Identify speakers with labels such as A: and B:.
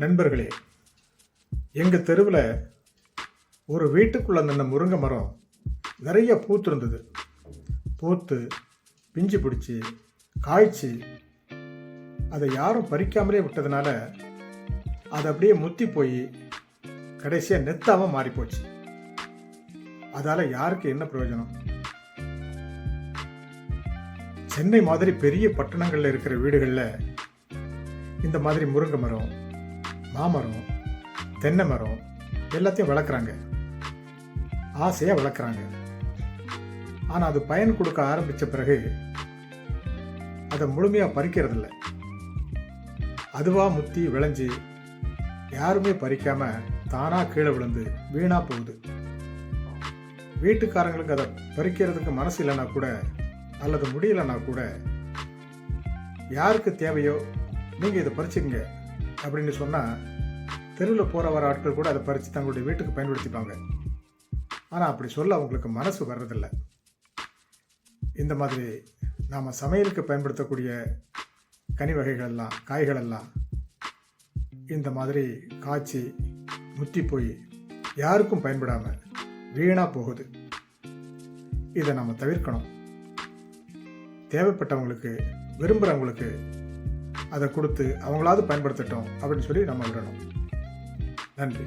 A: நண்பர்களே எங்கள் தெருவில் ஒரு வீட்டுக்குள்ளே நின்ன முருங்கை மரம் நிறைய பூத்திருந்தது. பூத்து பிஞ்சு பிடிச்சி காய்ச்சி அதை யாரும் பறிக்காமலே விட்டதுனால அது அப்படியே முத்தி போய் கடைசியாக நெத்தாமல் மாறிப்போச்சு. அதால் யாருக்கு என்ன பிரயோஜனம்? சென்னை மாதிரி பெரிய பட்டணங்களில் இருக்கிற வீடுகளில் இந்த மாதிரி முருங்கை மரம் மாமரம் தென்னை மரம் எல்லாத்தையும் வளர்க்குறாங்க. ஆசையாக வளர்க்குறாங்க. ஆனால் அது பயன் கொடுக்க ஆரம்பித்த பிறகு அதை முழுமையாக பறிக்கிறதில்ல. அதுவாக முத்தி விளைஞ்சு யாருமே பறிக்காம தானாக கீழே விழுந்து வீணாக போகுது. வீட்டுக்காரங்களுக்கு அதை பறிக்கிறதுக்கு மனசு இல்லைன்னா கூட அல்லது முடியலைன்னா கூட யாருக்கு தேவையோ நீங்கள் இதை பறிச்சுக்கங்க. அப்படின்னு சொன்னால் தெருவில் போகிற வர ஆட்கள் கூட அதை பறித்து தங்களுடைய வீட்டுக்கு பயன்படுத்திப்பாங்க. ஆனால் அப்படி சொல்ல அவங்களுக்கு மனசு வர்றதில்லை. இந்த மாதிரி நாம் சமையலுக்கு பயன்படுத்தக்கூடிய கனி வகைகள் எல்லாம் காய்கள் எல்லாம் இந்த மாதிரி காய்ச்சி முத்தி போய் யாருக்கும் பயன்படாமல் வீணாக போகுது. இதை நம்ம தவிர்க்கணும். தேவைப்பட்டவங்களுக்கு விரும்புகிறவங்களுக்கு அதை கொடுத்து அவங்களாவது பயன்படுத்தட்டும் அப்படின்னு சொல்லி நம்ம விடணும். நன்றி.